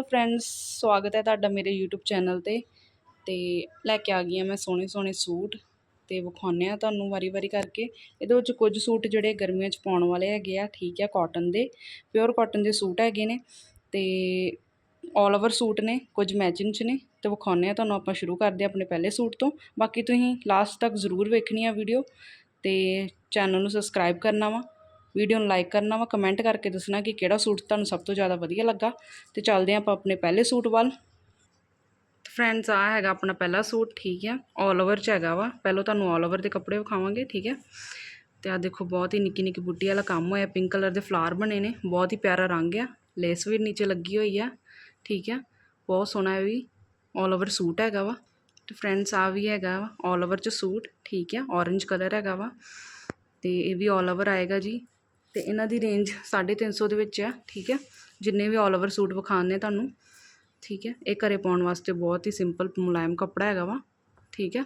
Hello friends ਸਵਾਗਤ ਹੈ ਤੁਹਾਡਾ ਮੇਰੇ YouTube ਚੈਨਲ ਤੇ। ਤੇ ਲੈ ਕੇ ਆ ਗਈ ਹਾਂ ਮੈਂ ਸੋਹਣੇ ਸੋਹਣੇ ਸੂਟ ਤੇ ਵਿਖਾਉਂਦੇ ਆ ਤੁਹਾਨੂੰ ਵਾਰੀ-ਵਾਰੀ ਕਰਕੇ। ਇਹਦੇ ਵਿੱਚ ਕੁਝ ਸੂਟ ਜਿਹੜੇ ਗਰਮੀਆਂ 'ਚ ਪਾਉਣ ਵਾਲੇ ਹੈਗੇ ਆ, ਠੀਕ ਆ ਕਾਟਨ ਦੇ ਪਿਓਰ ਕਾਟਨ ਦੇ ਸੂਟ ਹੈਗੇ ਨੇ। ਤੇ ਆਲ ਓਵਰ ਸੂਟ ਨੇ, ਕੁਝ ਮੈਚਿੰਗ 'ਚ ਨੇ। ਤੇ ਵਿਖਾਉਂਦੇ ਆ ਤੁਹਾਨੂੰ ਆਪਾਂ ਸ਼ੁਰੂ ਕਰਦੇ ਆ ਆਪਣੇ ਪਹਿਲੇ ਸੂਟ ਤੋਂ। ਬਾਕੀ ਤੁਸੀਂ ਲਾਸਟ ਤੱਕ ਜ਼ਰੂਰ ਵੇਖਣੀ ਆ ਵੀਡੀਓ ਤੇ ਚੈਨਲ ਨੂੰ ਸਬਸਕ੍ਰਾਈਬ ਕਰਨਾ ਵਾ। ਵੀਡੀਓ ਨੂੰ ਲਾਈਕ ਕਰਨਾ ਵਾ, ਕਮੈਂਟ ਕਰਕੇ ਦੱਸਣਾ ਕਿ ਕਿਹੜਾ ਸੂਟ ਤੁਹਾਨੂੰ ਸਭ ਤੋਂ ਜ਼ਿਆਦਾ ਵਧੀਆ ਲੱਗਾ। ਤੇ ਚੱਲਦੇ ਆਪਾਂ ਆਪਣੇ ਪਹਿਲੇ ਸੂਟ ਵੱਲ। ਫਰੈਂਡਸ ਆ ਹੈਗਾ ਆਪਣਾ ਪਹਿਲਾ ਸੂਟ, ਠੀਕ ਹੈ ਆਲ ਓਵਰ ਚ ਹੈਗਾ ਵਾ। ਪਹਿਲਾਂ ਤੁਹਾਨੂੰ ਆਲ ਓਵਰ ਦੇ ਕੱਪੜੇ ਵਿਖਾਵਾਂਗੇ, ਠੀਕ ਹੈ ਤੇ ਆ ਦੇਖੋ, ਬਹੁਤ ਹੀ ਨਿੱਕੀ ਨਿੱਕੀ ਬੁੱਟੀ ਵਾਲਾ ਕੰਮ ਹੋਇਆ। ਪਿੰਕ ਕਲਰ ਦੇ ਫਲਾਰ ਬਣੇ ਨੇ। ਬਹੁਤ ਹੀ ਪਿਆਰਾ ਰੰਗ ਆ। ਲੇਸ ਵੀ ਨੀਚੇ ਲੱਗੀ ਹੋਈ ਆ, ਠੀਕ ਆ? ਬਹੁਤ ਸੋਹਣਾ ਹੈ ਵੀ ਆਲ ਓਵਰ ਸੂਟ ਹੈਗਾ ਵਾ। ਤੇ ਫਰੈਂਡਸ ਆ ਵੀ ਹੈਗਾ ਵਾ। ਆਲ ਓਵਰ ਚ ਸੂਟ, ਠੀਕ ਆ? Orange ਕਲਰ ਹੈਗਾ ਵਾ। ਤੇ ਇਹ ਵੀ ਆਲ ਓਵਰ ਆਏਗਾ ਜੀ। ਤੇ ਇਹਨਾਂ ਦੀ ਰੇਂਜ 350 ਦੇ ਵਿੱਚ ਆ, ਠੀਕ ਹੈ? ਜਿੰਨੇ ਵੀ ਆਲ ਓਵਰ ਸੂਟ ਵਿਖਾਣੇ ਤੁਹਾਨੂੰ, ਠੀਕ ਹੈ? ਇਹ ਘਰੇ ਪਾਉਣ ਵਾਸਤੇ ਬਹੁਤ ਹੀ ਸਿੰਪਲ ਮੁਲਾਇਮ ਕੱਪੜਾ ਹੈਗਾ ਵਾ, ਠੀਕ ਹੈ?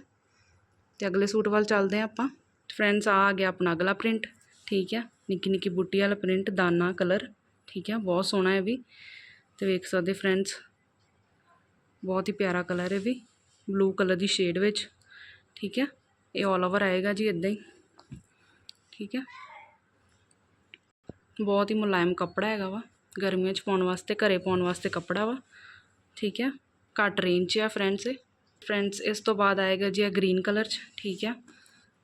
ਤੇ ਅਗਲੇ ਸੂਟ ਵੱਲ ਚੱਲਦੇ ਆ ਆਪਾਂ। ਫਰੈਂਡਸ ਆ ਆ ਗਿਆ ਆਪਣਾ ਅਗਲਾ ਪ੍ਰਿੰਟ ਠੀਕ ਹੈ? ਨਿੱਕੀ ਨਿੱਕੀ ਬੁੱਟੀ ਵਾਲਾ ਪ੍ਰਿੰਟ ਦਾਨਾ ਕਲਰ ਠੀਕ ਹੈ? ਬਹੁਤ ਸੋਹਣਾ ਹੈ ਵੀ। ਤੇ ਵੇਖ ਸਕਦੇ ਫਰੈਂਡਸ ਬਹੁਤ ਹੀ ਪਿਆਰਾ ਕਲਰ ਹੈ ਵੀ। ਬਲੂ ਕਲਰ ਦੀ ਸ਼ੇਡ ਵਿੱਚ, ਠੀਕ ਹੈ? ਇਹ ਆਲ ਓਵਰ ਆਏਗਾ ਜੀ ਇਦਾਂ ਹੀ, ਠੀਕ ਹੈ? ਬਹੁਤ ਹੀ ਮੁਲਾਇਮ ਕੱਪੜਾ ਹੈਗਾ ਵਾ। ਗਰਮੀਆਂ 'ਚ ਪਾਉਣ ਵਾਸਤੇ, ਘਰੇ ਪਾਉਣ ਵਾਸਤੇ ਕੱਪੜਾ ਵਾ। ਠੀਕ ਹੈ ਘੱਟ ਰੇਂਜ 'ਚ ਆ ਫਰੈਂਡਸ ਇਹ। ਫਰੈਂਡਸ ਇਸ ਤੋਂ ਬਾਅਦ ਆਏਗਾ ਜੀ ਆ ਗ੍ਰੀਨ ਕਲਰ 'ਚ। ਠੀਕ ਹੈ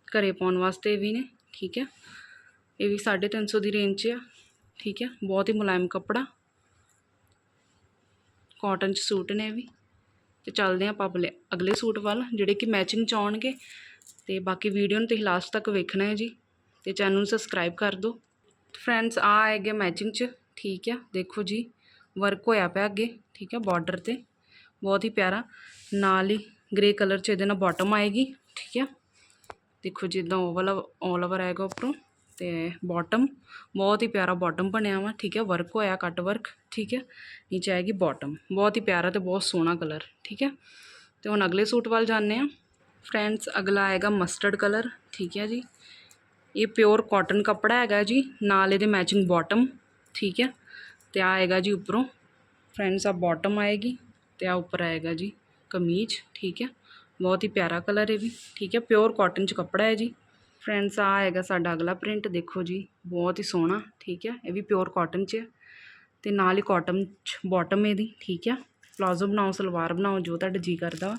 ਘਰੇ ਪਾਉਣ ਵਾਸਤੇ ਵੀ ਨੇ। ਠੀਕ ਹੈ ਇਹ ਵੀ 350 ਦੀ ਰੇਂਜ 'ਚ ਆ। ਠੀਕ ਹੈ ਬਹੁਤ ਹੀ ਮੁਲਾਇਮ ਕੱਪੜਾ। ਕਾਟਨ 'ਚ ਸੂਟ ਨੇ ਇਹ ਵੀ। ਤੇ ਚੱਲਦੇ ਆਪਾਂ ਅਗਲੇ ਅਗਲੇ ਸੂਟ ਵੱਲ, ਜਿਹੜੇ ਕਿ ਮੈਚਿੰਗ 'ਚ ਆਉਣਗੇ। ਤੇ ਬਾਕੀ ਵੀਡੀਓ ਨੂੰ ਤੁਸੀਂ ਲਾਸਟ ਤੱਕ ਵੇਖਣਾ ਹੈ ਜੀ। ਤੇ ਚੈਨਲ ਨੂੰ ਸਬਸਕ੍ਰਾਈਬ ਕਰ ਦਿਓ। ਫਰੈਂਡਸ ਆ ਆਏਗੇ ਮੈਚਿੰਗ 'ਚ, ਠੀਕ ਆ, ਦੇਖੋ ਜੀ ਵਰਕ ਹੋਇਆ ਪਿਆ ਅੱਗੇ, ਠੀਕ ਆ ਬਾਰਡਰ ਤੇ, ਬਹੁਤ ਹੀ ਪਿਆਰਾ, ਨਾਲ ਹੀ ਗ੍ਰੇ ਕਲਰ 'ਚ ਇਹਦੇ ਨਾਲ ਬਾਟਮ ਆਏਗੀ, ਠੀਕ ਆ, ਦੇਖੋ ਜਿੱਦਾਂ ਉਹ ਵਾਲਾ ਆਲ ਓਵਰ ਆਏਗਾ ਉੱਪਰੋਂ, ਤੇ ਬਾਟਮ ਬਹੁਤ ਹੀ ਪਿਆਰਾ ਬਾਟਮ ਬਣਿਆ ਵਾ, ਠੀਕ ਹੈ ਵਰਕ ਹੋਇਆ ਕੱਟ ਵਰਕ ਠੀਕ ਹੈ ਨੀਚੇ ਆਏਗੀ ਬਾਟਮ ਬਹੁਤ ਹੀ ਪਿਆਰਾ ਤੇ ਬਹੁਤ ਸੋਹਣਾ ਕਲਰ ਠੀਕ ਹੈ ਤੇ ਹੁਣ ਅਗਲੇ ਸੂਟ ਵੱਲ ਜਾਂਦੇ ਆ, ਫਰੈਂਡਸ, ਅਗਲਾ ਆਏਗਾ ਮਸਟਰਡ ਕਲਰ ਠੀਕ ਹੈ ਜੀ ਇਹ ਪਿਓਰ ਕਾਟਨ ਕੱਪੜਾ ਹੈਗਾ ਜੀ, ਨਾਲ ਇਹਦੇ ਮੈਚਿੰਗ ਬਾਟਮ ਠੀਕ ਹੈ? ਤੇ ਆ ਆਏਗਾ ਜੀ ਉੱਪਰੋਂ। ਫਰੈਂਡਸ ਆ ਬਾਟਮ ਆਏਗੀ ਤੇ ਆ ਉੱਪਰ ਆਏਗਾ ਜੀ ਕਮੀਜ਼, ਠੀਕ ਹੈ? ਬਹੁਤ ਹੀ ਪਿਆਰਾ ਕਲਰ ਹੈ ਵੀ, ਠੀਕ ਹੈ? ਪਿਓਰ ਕਾਟਨ ਚ ਕੱਪੜਾ ਹੈ ਜੀ। ਫਰੈਂਡਸ ਆ ਆਏਗਾ ਸਾਡਾ ਅਗਲਾ ਪ੍ਰਿੰਟ ਦੇਖੋ ਜੀ, ਬਹੁਤ ਹੀ ਸੋਹਣਾ, ਠੀਕ ਹੈ? ਇਹ ਵੀ ਪਿਓਰ ਕਾਟਨ ਚ ਹੈ। ਤੇ ਨਾਲ ਹੀ ਕਾਟਨ ਚ ਬਾਟਮ ਇਹਦੀ, ਠੀਕ ਹੈ? ਪਲਾਜ਼ੋ ਬਣਾਓ, ਸਲਵਾਰ ਬਣਾਓ, ਜੋ ਤੁਹਾਡਾ ਜੀ ਕਰਦਾ ਵਾ।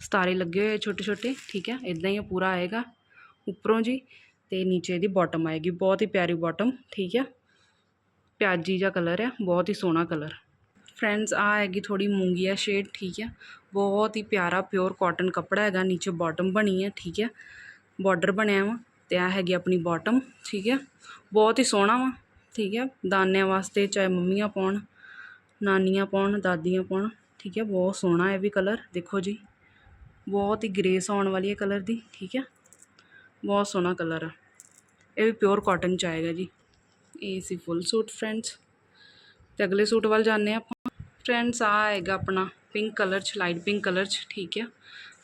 ਸਤਾਰੇ ਲੱਗੇ ਹੋਏ ਛੋਟੇ ਛੋਟੇ ਠੀਕ ਹੈ? ਇਦਾਂ ਹੀ ਇਹ ਪੂਰਾ ਆਏਗਾ। ਉੱਪਰੋਂ ਜੀ ਤੇ ਨੀਚੇ ਇਹਦੀ ਬਾਟਮ ਆਏਗੀ। ਬਹੁਤ ਹੀ ਪਿਆਰੀ ਬਾਟਮ ਠੀਕ ਹੈ ਪਿਆਜੀ ਜਿਹਾ ਕਲਰ ਹੈ ਬਹੁਤ ਹੀ ਸੋਹਣਾ ਕਲਰ ਫਰੈਂਡਸ ਆ ਹੈਗੀ ਥੋੜੀ ਮੂੰਗੀਆ ਸ਼ੇਡ ਠੀਕ ਹੈ ਬਹੁਤ ਹੀ ਪਿਆਰਾ ਪਿਓਰ ਕਾਟਨ ਕੱਪੜਾ ਹੈਗਾ, ਨੀਚੇ ਬਾਟਮ ਬਣੀ ਹੈ ਠੀਕ ਹੈ ਬਾਰਡਰ ਬਣਿਆ ਵਾ, ਤੇ ਆ ਹੈਗੀ ਆਪਣੀ ਬਾਟਮ ਠੀਕ ਹੈ ਬਹੁਤ ਹੀ ਸੋਹਣਾ ਵਾ, ਠੀਕ ਹੈ ਦਾਨਿਆਂ ਵਾਸਤੇ ਚਾਹੇ ਮੰਮੀਆਂ ਪਾਉਣ, ਨਾਨੀਆਂ ਪਾਉਣ, ਦਾਦੀਆਂ ਪਾਉਣ, ਠੀਕ ਹੈ ਬਹੁਤ ਸੋਹਣਾ ਹੈ ਵੀ ਕਲਰ ਦੇਖੋ ਜੀ। ਬਹੁਤ ਹੀ ਗ੍ਰੇਸ ਆਉਣ ਵਾਲੀ ਹੈ ਕਲਰ ਦੀ, ਠੀਕ ਹੈ ਬਹੁਤ ਸੋਹਣਾ ਕਲਰ ਆ। ਇਹ ਵੀ ਪਿਓਰ ਕਾਟਨ ਚ ਆਏਗਾ ਜੀ। ਇਹ ਸੀ ਫੁੱਲ ਸੂਟ ਫਰੈਂਡਸ ਤੇ ਅਗਲੇ ਸੂਟ ਵੱਲ ਜਾਂਦੇ ਆ ਆਪਾਂ। ਫਰੈਂਡਸ ਆ ਆਏਗਾ ਆਪਣਾ ਪਿੰਕ ਕਲਰ ਚ ਲਾਈਟ ਪਿੰਕ ਕਲਰ ਚ, ਠੀਕ ਹੈ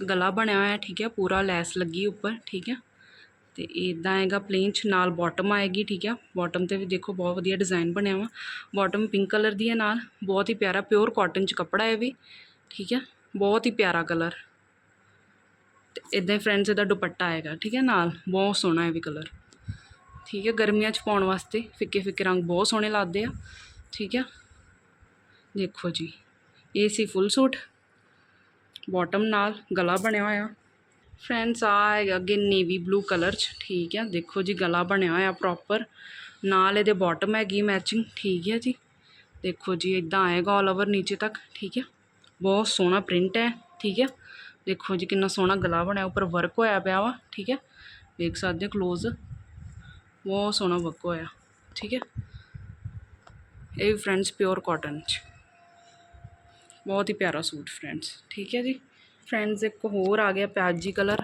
ਗਲਾ ਬਣਿਆ ਹੋਇਆ, ਠੀਕ ਹੈ ਪੂਰਾ ਲੈਸ ਲੱਗੀ ਉੱਪਰ, ਠੀਕ ਹੈ ਤੇ ਇਦਾਂ ਆਏਗਾ ਪਲੇਨ ਚ, ਨਾਲ ਬਾਟਮ ਆਏਗੀ, ਠੀਕ ਹੈ ਬਾਟਮ ਤੇ ਵੀ ਦੇਖੋ ਬਹੁਤ ਵਧੀਆ ਡਿਜ਼ਾਈਨ ਬਣਿਆ ਵਾ। ਬਾਟਮ ਪਿੰਕ ਕਲਰ ਦੀ ਹੈ ਨਾਲ। ਬਹੁਤ ਹੀ ਪਿਆਰਾ ਪਿਓਰ ਕਾਟਨ ਚ ਕੱਪੜਾ ਹੈ ਵੀ, ਠੀਕ ਹੈ ਬਹੁਤ ਹੀ ਪਿਆਰਾ ਕਲਰ ਤੇ ਇਦਾਂ ਹੀ ਫਰੈਂਡਸ ਇਹਦਾ ਦੁਪੱਟਾ ਆਏਗਾ, ਠੀਕ ਹੈ ਨਾਲ ਬਹੁਤ ਸੋਹਣਾ ਹੈ ਵੀ ਕਲਰ ਠੀਕ ਹੈ, ਗਰਮੀਆਂ 'ਚ ਪਾਉਣ ਵਾਸਤੇ ਫਿੱਕੇ ਫਿੱਕੇ ਰੰਗ ਬਹੁਤ ਸੋਹਣੇ ਲੱਗਦੇ ਆ, ਠੀਕ ਹੈ। ਦੇਖੋ ਜੀ ਇਹ ਸੀ ਫੁੱਲ ਸੂਟ ਬਾਟਮ ਨਾਲ ਗਲਾ ਬਣਿਆ ਹੋਇਆ। ਫਰੈਂਡਸ ਆ ਹੈਗਾ ਅੱਗੇ ਨੇਵੀ ਬਲੂ ਕਲਰ 'ਚ, ਠੀਕ ਹੈ। ਦੇਖੋ ਜੀ, ਗਲਾ ਬਣਿਆ ਹੋਇਆ ਪ੍ਰੋਪਰ ਨਾਲ ਇਹਦੇ ਬਾਟਮ ਹੈਗੀ ਮੈਚਿੰਗ ਠੀਕ ਹੈ ਜੀ। ਦੇਖੋ ਜੀ ਇਦਾਂ ਆਏਗਾ ਆਲ ਓਵਰ ਨੀਚੇ ਤੱਕ, ਠੀਕ ਹੈ। ਬਹੁਤ ਸੋਹਣਾ ਪ੍ਰਿੰਟ ਹੈ, ਠੀਕ ਹੈ। ਦੇਖੋ ਜੀ, ਕਿੰਨਾ ਸੋਹਣਾ ਗਲਾ ਬਣਿਆ, ਉੱਪਰ ਵਰਕ ਹੋਇਆ ਪਿਆ ਵਾ, ਠੀਕ ਹੈ। ਦੇਖ ਸਕਦੇ ਹੋ ক্লোਜ਼ ਬਹੁਤ ਸੋਹਣਾ ਵਰਕ ਹੋਇਆ। ਠੀਕ ਹੈ? ਇਹ ਵੀ ਫਰੈਂਡਸ ਪਿਓਰ ਕਾਟਨ ਚ। ਬਹੁਤ ਹੀ ਪਿਆਰਾ ਸੂਟ ਫਰੈਂਡਸ ਠੀਕ ਹੈ ਜੀ? ਫਰੈਂਡਸ ਇੱਕ ਹੋਰ ਆ ਗਿਆ ਪਿਆਜੀ ਕਲਰ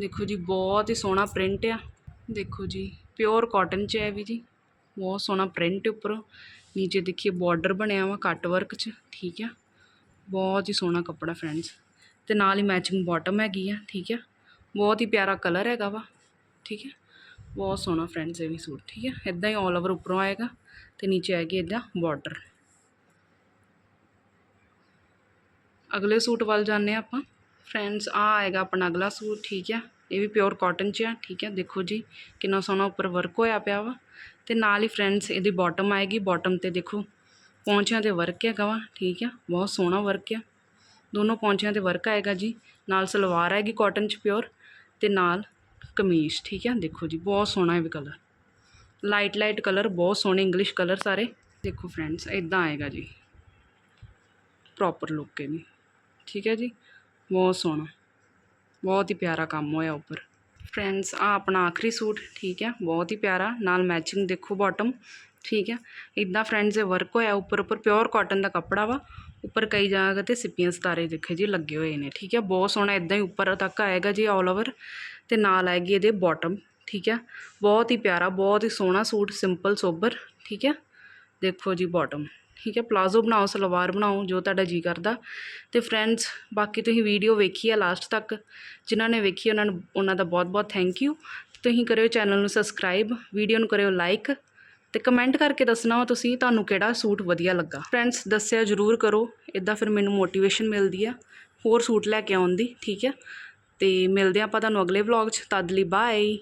ਦੇਖੋ ਜੀ, ਬਹੁਤ ਹੀ ਸੋਹਣਾ ਪ੍ਰਿੰਟ ਆ। ਦੇਖੋ ਜੀ ਪਿਓਰ ਕਾਟਨ ਚ ਹੈ ਵੀ ਜੀ। ਬਹੁਤ ਸੋਹਣਾ ਪ੍ਰਿੰਟ ਉੱਪਰੋਂ। ਨੀਚੇ ਦੇਖੀਏ ਬਾਰਡਰ ਬਣਿਆ ਵਾ ਕੱਟ ਵਰਕ ਚ। ਠੀਕ ਆ ਬਹੁਤ ਹੀ ਸੋਹਣਾ ਕੱਪੜਾ ਫਰੈਂਡਸ ਤੇ ਨਾਲ ਹੀ ਮੈਚਿੰਗ ਬਾਟਮ ਹੈਗੀ ਆ। ਠੀਕ ਹੈ? ਬਹੁਤ ਹੀ ਪਿਆਰਾ ਕਲਰ ਹੈਗਾ ਵਾ। ਠੀਕ ਹੈ? ਬਹੁਤ ਸੋਹਣਾ ਫਰੈਂਡਸ ਇਹ ਵੀ ਸੂਟ, ਠੀਕ ਹੈ? ਇਦਾਂ ਹੀ ਆਲ ਓਵਰ ਉੱਪਰੋਂ ਆਏਗਾ ਤੇ ਨੀਚੇ ਆਏਗੀ ਇਦਾਂ ਬਾਰਡਰ ਅਗਲੇ ਸੂਟ ਵੱਲ ਜਾਂਦੇ ਹਾਂ ਆਪਾਂ। ਫਰੈਂਡਸ ਆ ਆਏਗਾ ਆਪਣਾ ਅਗਲਾ ਸੂਟ, ਠੀਕ ਆ ਇਹ ਵੀ ਪਿਓਰ ਕਾਟਨ 'ਚ ਆ, ਠੀਕ ਆ ਦੇਖੋ ਜੀ, ਕਿੰਨਾ ਸੋਹਣਾ ਉੱਪਰ ਵਰਕ ਹੋਇਆ ਪਿਆ ਵਾ। ਤੇ ਨਾਲ ਹੀ ਫਰੈਂਡਸ ਇਹਦੀ ਬਾਟਮ ਆਏਗੀ ਬਾਟਮ ਤੇ ਦੇਖੋ, ਪੌਂਚਿਆਂ ਤੇ ਵਰਕ ਹੈਗਾ ਵਾ, ਠੀਕ ਆ ਬਹੁਤ ਸੋਹਣਾ ਵਰਕ ਆ। ਦੋਨੋਂ ਪੌਂਚਿਆਂ ਤੇ ਵਰਕ ਆਏਗਾ ਜੀ। ਨਾਲ ਸਲਵਾਰ ਆਏਗੀ ਕਾਟਨ 'ਚ ਪਿਓਰ ਤੇ ਨਾਲ ਕਮੀਜ਼, ਠੀਕ ਹੈ? ਦੇਖੋ ਜੀ, ਬਹੁਤ ਸੋਹਣਾ ਹੈ ਵੀ ਕਲਰ ਲਾਈਟ ਲਾਈਟ ਕਲਰ ਬਹੁਤ ਸੋਹਣੇ ਇੰਗਲਿਸ਼ ਕਲਰ ਸਾਰੇ। ਦੇਖੋ ਫਰੈਂਡਸ ਇਦਾਂ ਆਏਗਾ ਜੀ। ਪ੍ਰੋਪਰ ਲੁੱਕ ਇਹਦੀ ਠੀਕ ਹੈ ਜੀ? ਬਹੁਤ ਸੋਹਣਾ। ਬਹੁਤ ਹੀ ਪਿਆਰਾ ਕੰਮ ਹੋਇਆ ਉੱਪਰ। ਫਰੈਂਡਸ ਆ ਆਪਣਾ ਆਖਰੀ ਸੂਟ, ਠੀਕ ਹੈ? ਬਹੁਤ ਹੀ ਪਿਆਰਾ, ਨਾਲ ਮੈਚਿੰਗ ਦੇਖੋ ਬਾਟਮ ਠੀਕ ਹੈ? ਇਦਾਂ ਫਰੈਂਡਸ ਇਹ ਵਰਕ ਹੋਇਆ ਉੱਪਰ ਉੱਪਰ ਪਿਓਰ ਕਾਟਨ ਦਾ ਕੱਪੜਾ ਵਾ। ਉੱਪਰ ਕਈ ਜਗ੍ਹਾ ਤੇ ਸਿੱਪੀਆਂ ਸਤਾਰੇ ਦੇਖੇ ਜੀ, ਲੱਗੇ ਹੋਏ ਨੇ। ਠੀਕ ਹੈ? ਬਹੁਤ ਸੋਹਣਾ ਇਦਾਂ ਹੀ ਉੱਪਰ ਤੱਕ ਆਏਗਾ ਜੀ ਆਲ ਓਵਰ ਅਤੇ ਨਾਲ ਆਏਗੀ ਇਹਦੇ ਬਾਟਮ ਠੀਕ ਹੈ? ਬਹੁਤ ਹੀ ਪਿਆਰਾ, ਬਹੁਤ ਹੀ ਸੋਹਣਾ ਸੂਟ ਸਿੰਪਲ ਸੋਬਰ ਠੀਕ ਹੈ? ਦੇਖੋ ਜੀ ਬਾਟਮ ਠੀਕ ਹੈ? ਪਲਾਜ਼ੋ ਬਣਾਓ, ਸਲਵਾਰ ਬਣਾਓ, ਜੋ ਤੁਹਾਡਾ ਜੀ ਕਰਦਾ। ਤੇ ਫਰੈਂਡਸ ਬਾਕੀ ਤੁਸੀਂ ਵੀਡੀਓ ਵੇਖੀ ਆ ਲਾਸਟ ਤੱਕ, ਜਿਨ੍ਹਾਂ ਨੇ ਵੇਖੀ, ਉਹਨਾਂ ਨੂੰ, ਉਹਨਾਂ ਦਾ ਬਹੁਤ-ਬਹੁਤ ਥੈਂਕ ਯੂ ਤੁਸੀਂ ਕਰਿਓ ਚੈਨਲ ਨੂੰ ਸਬਸਕ੍ਰਾਈਬ ਵੀਡੀਓ ਨੂੰ ਕਰਿਓ ਲਾਈਕ ਤੇ ਕਮੈਂਟ ਕਰਕੇ ਦੱਸਣਾ ਵਾ ਤੁਸੀਂ ਤੁਹਾਨੂੰ ਕਿਹੜਾ ਸੂਟ ਵਧੀਆ ਲੱਗਾ। ਫਰੈਂਡਸ ਦੱਸਿਆ ਜਰੂਰ ਕਰੋ ਇਦਾਂ ਫਿਰ ਮੈਨੂੰ ਮੋਟੀਵੇਸ਼ਨ ਮਿਲਦੀ ਆ, ਹੋਰ ਸੂਟ ਲੈ ਕੇ ਆਉਣ ਦੀ, ਠੀਕ ਹੈ? ਅਤੇ ਮਿਲਦੇ ਹਾਂ ਆਪਾਂ ਤੁਹਾਨੂੰ ਅਗਲੇ ਵਲੋਗ 'ਚ ਤਦ ਲਈ ਬਾਏ